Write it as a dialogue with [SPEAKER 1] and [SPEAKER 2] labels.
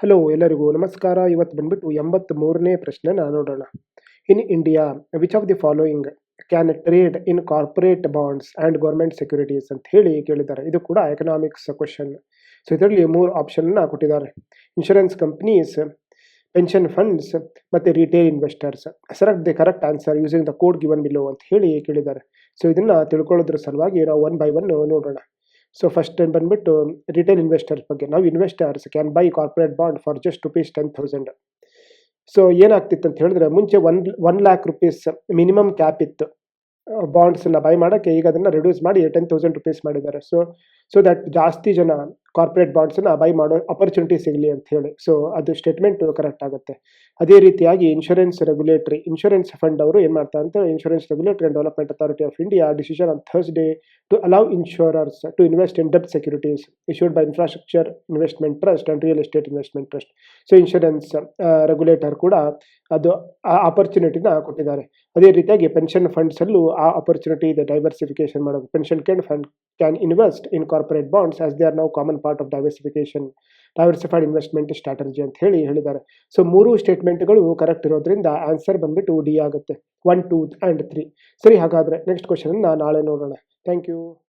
[SPEAKER 1] Hello ಎಲ್ಲರಿಗೂ ನಮಸ್ಕಾರ. ಇವತ್ತು ಬಂದ್ಬಿಟ್ಟು ಎಂಬತ್ತ್ ಮೂರನೇ ಪ್ರಶ್ನೆನ ನೋಡೋಣ. In India which of the following can trade in corporate bonds and government securities ಅಂತ ಹೇಳಿ ಕೇಳಿದ್ದಾರೆ. ಇದು ಕೂಡ ಎಕನಾಮಿಕ್ಸ್ ಕ್ವಶನ್ ಸೊ ಇದರಲ್ಲಿ ಮೂರು ಆಪ್ಷನ್ನ ಕೊಟ್ಟಿದ್ದಾರೆ. ಇನ್ಶೂರೆನ್ಸ್ ಕಂಪ್ನೀಸ್ ಪೆನ್ಷನ್ ಫಂಡ್ಸ್ ಮತ್ತು retail investors select the correct answer using the code given below ಅಂತ ಹೇಳಿ ಕೇಳಿದ್ದಾರೆ. ಸೊ ಇದನ್ನು ತಿಳ್ಕೊಳ್ಳೋದ್ರ ಸಲುವಾಗಿ ನಾವು ಒನ್ ಬೈ ಒನ್ ನೋಡೋಣ. ಸೊ ಫಸ್ಟ್ ಬಂದ್ಬಿಟ್ಟು ರಿಟೇಲ್ ಇನ್ವೆಸ್ಟರ್ಸ್ ಬಗ್ಗೆ. ನಾವು investors can buy corporate bond for just rupees ten thousand so ಏನಾಗ್ತಿತ್ತು ಅಂತ ಹೇಳಿದ್ರೆ, ಮುಂಚೆ one one lakh rupees minimum cap ಇತ್ತು. ಬಾಂಡ್ಸನ್ನ ಬೈ ಮಾಡೋಕ್ಕೆ ಈಗ ಅದನ್ನು ರಿಡ್ಯೂಸ್ ಮಾಡಿ ಟೆನ್ ತೌಸಂಡ್ ರುಪೀಸ್ ಮಾಡಿದ್ದಾರೆ. ಸೊ ಸೊ ದಟ್ ಜಾಸ್ತಿ ಜನ ಕಾರ್ಪೊರೇಟ್ ಬಾಂಡ್ಸನ್ನು ಬೈ ಮಾಡೋ ಅಪರ್ಚುನಿಟಿ ಸಿಗಲಿ ಅಂತ ಹೇಳಿ. ಸೊ ಅದು ಸ್ಟೇಟ್ಮೆಂಟ್ ಕರೆಕ್ಟ್ ಆಗುತ್ತೆ. ಅದೇ ರೀತಿಯಾಗಿ ಇನ್ಶೂರೆನ್ಸ್ ರೆಗ್ಯುಲೇಟರಿ ಇನ್ಶೂರೆನ್ಸ್ ಫಂಡ್ ಅವರು ಏನು ಮಾಡ್ತಾರೆ ಅಂತ insurance regulatory and development authority of India decision on Thursday to allow insurers to invest in debt securities issued by infrastructure investment trust and real estate investment trust so insurance regulator ಕೂಡ ಅದು ಆ ಆಪರ್ಚುನಿಟಿನ ಕೊಟ್ಟಿದ್ದಾರೆ. ಅದೇ ರೀತಿಯಾಗಿ pension ಫಂಡ್ಸಲ್ಲೂ ಆ opportunity ಇದೆ diversification ಮಾಡೋದು. Pension can fund can invest in corporate bonds as they are now common part of diversification diversified investment strategy ಅಂತ ಹೇಳಿ ಹೇಳಿದ್ದಾರೆ. ಸೊ ಮೂರು ಸ್ಟೇಟ್ಮೆಂಟ್ಗಳು ಕರೆಕ್ಟ್ ಇರೋದ್ರಿಂದ ಆನ್ಸರ್ ಬಂದ್ಬಿಟ್ಟು ಡಿ ಆಗುತ್ತೆ. ಒನ್ ಟೂ ಆ್ಯಂಡ್ ತ್ರೀ ಸರಿ, ಹಾಗಾದರೆ ನೆಕ್ಸ್ಟ್ ಕ್ವಶನನ್ನು ನಾಳೆ ನೋಡೋಣ. Thank you